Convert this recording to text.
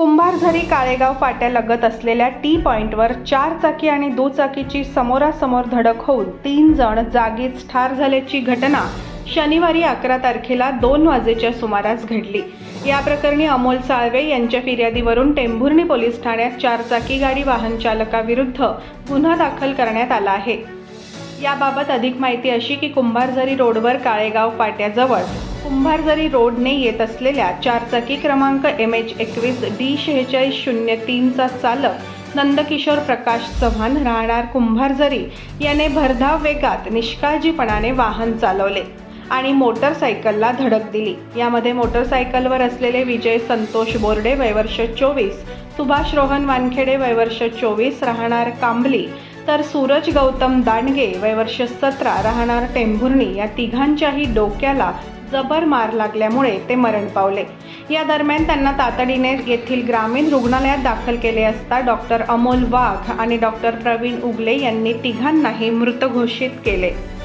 कुंभारझरी काळेगाव फाट्यालगत असलेल्या टी पॉइंटवर चार चाकी आणि दुचाकीची समोरासमोर धडक होऊन तीन जण जागीच ठार झाल्याची घटना शनिवारी अकरा तारखेला दोन वाजेच्या सुमारास घडली. या प्रकरणी अमोल साळवे यांच्या फिर्यादीवरून टेंभुर्णी पोलीस ठाण्यात चारचाकी गाडी वाहन चालकाविरुद्ध गुन्हा दाखल करण्यात आला आहे. याबाबत अधिक माहिती अशी की कुंभारझरी रोडवर काळेगाव फाट्याजवळ कुंभारझरी रोडने येत असलेल्या चारचाकी क्रमांक एम एच एकवीस डी शेहेचाळीस शून्य तीनचा चालक नंदकिशोर प्रकाश चव्हाण राहणार कुंभारझरी याने भरधाव वेगात निष्काळजीपणाने वाहन चालवले आणि मोटरसायकलला धडक दिली. यामध्ये मोटरसायकलवर असलेले विजय संतोष बोर्डे वयवर्ष चोवीस सुभाष रोहन वानखेडे वयवर्ष चोवीस राहणार कांबली तर सूरज गौतम दांडगे वयवर्ष सतरा राहणार टेंभुर्णी या तिघांच्याही डोक्याला जबर मार लागल्यामुळे ते मरण पावले. या दरम्यान त्यांना तातडीने येथील ग्रामीण रुग्णालयात दाखल केले असता डॉक्टर अमोल वाघ आणि डॉक्टर प्रवीण उगले यांनी तिघांनाही मृत घोषित केले.